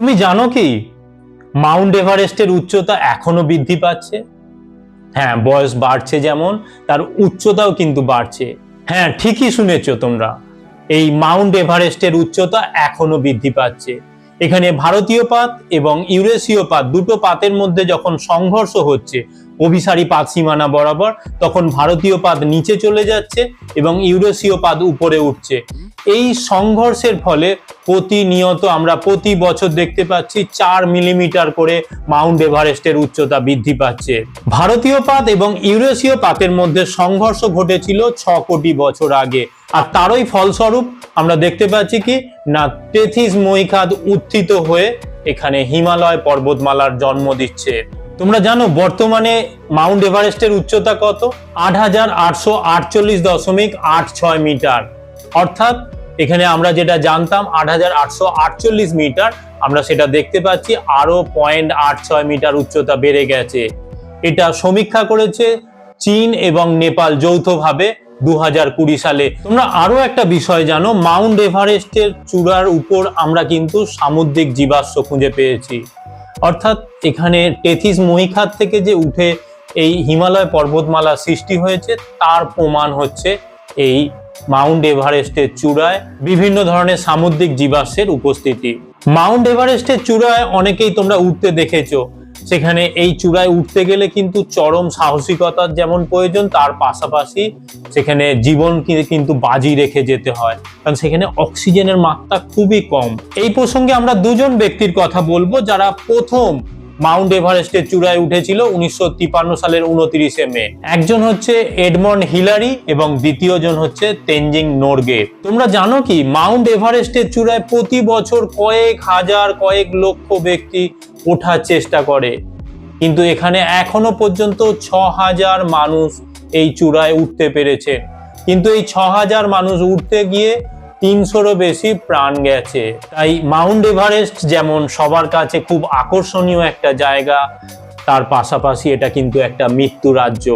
তুমি জানো কি? মাউন্ট এভারেস্টের উচ্চতা এখনও বৃদ্ধি পাচ্ছে। হ্যাঁ বয়স বাড়ছে যেমন, তার উচ্চতাও কিন্তু বাড়ছে। হ্যাঁ ঠিকই শুনেছ তোমরা। এই মাউন্ট এভারেস্টের উচ্চতা এখনও বৃদ্ধি পাচ্ছে। এখানে ভারতীয় পাত এবং ইউরেশীয় পাত দুটো পাতের মধ্যে যখন সংঘর্ষ হচ্ছে অভিসারী পাত সীমানা বরাবর, তখন ভারতীয় পাত নিচে চলে যাচ্ছে এবং ইউরেশীয় পাত উপরে উঠছে। এই সংঘর্ষের ফলে প্রতিনিয়ত আমরা প্রতি বছর দেখতে পাচ্ছি চার মিলিমিটার করে মাউন্ট এভারেস্টের উচ্চতা বৃদ্ধি পাচ্ছে। ভারতীয় পাত এবং ইউরেশীয় পাতের মধ্যে সংঘর্ষ ঘটেছিল ছ কোটি বছর আগে। আর তারই ফলস্বরূপ আমরা দেখতে পাচ্ছি কি, না টেথিস মহিখাত উত্থিত হয়ে এখানে হিমালয় পর্বতমালার জন্ম দিচ্ছে। তোমরা জানো বর্তমানে মাউন্ট এভারেস্টের উচ্চতা কত? আট হাজার আটশো আটচল্লিশ দশমিক আট ছয় মিটার। অর্থাৎ এখানে আমরা যেটা জানতাম, আট হাজার আটশো আটচল্লিশ মিটার, আমরা সেটা দেখতে পাচ্ছি আরও পয়েন্ট আট ছয় মিটার উচ্চতা বেড়ে গেছে। এটা সমীক্ষা করেছে চীন এবং নেপাল যৌথভাবে দু হাজার কুড়ি সালে। তোমরা আরও একটা বিষয় জানো, মাউন্ট এভারেস্টের চূড়ার উপর আমরা কিন্তু সামুদ্রিক জীবাশ্ম খুঁজে পেয়েছি। অর্থাৎ এখানে টেথিস মহিখাত থেকে যে উঠে এই হিমালয় পর্বতমালা সৃষ্টি হয়েছে, তার প্রমাণ হচ্ছে এই মাউন্ট এভারেস্টের চূড়ায় বিভিন্ন ধরনের সামুদ্রিক জীবাশ্মের উপস্থিতি। মাউন্ট এভারেস্টের চূড়ায় অনেকেই তোমরা উঠতে দেখেছ। সেখানে এই চূড়ায় উঠতে গেলে কিন্তু চরম সাহসিকতার যেমন প্রয়োজন, তার পাশাপাশি সেখানে জীবন কিন্তু বাজি রেখে যেতে হয়। কারণ সেখানে অক্সিজেনের মাত্রা খুবই কম। এই প্রসঙ্গে আমরা দুজন ব্যক্তির কথা বলব যারা প্রথম মাউন্ট এভারেস্টের চূড়ায় উঠেছিল উনিশশো সালের উনত্রিশে মে। একজন হচ্ছে এডমন্ড হিলারি এবং দ্বিতীয় জন হচ্ছে তেনজিং নোরগে। তোমরা জানো কি, মাউন্ট এভারেস্টের চূড়ায় প্রতি বছর কয়েক হাজার, কয়েক লক্ষ ব্যক্তি ওঠার চেষ্টা করে। কিন্তু এখানে এখনও পর্যন্ত ছ হাজার মানুষ এই চূড়ায় উঠতে পেরেছে। কিন্তু এই ছ হাজার মানুষ উঠতে গিয়ে তিনশোরও বেশি প্রাণ গেছে। তাই মাউন্ট এভারেস্ট যেমন সবার কাছে খুব আকর্ষণীয় একটা জায়গা, তার পাশাপাশি এটা কিন্তু একটা মৃত্যু রাজ্য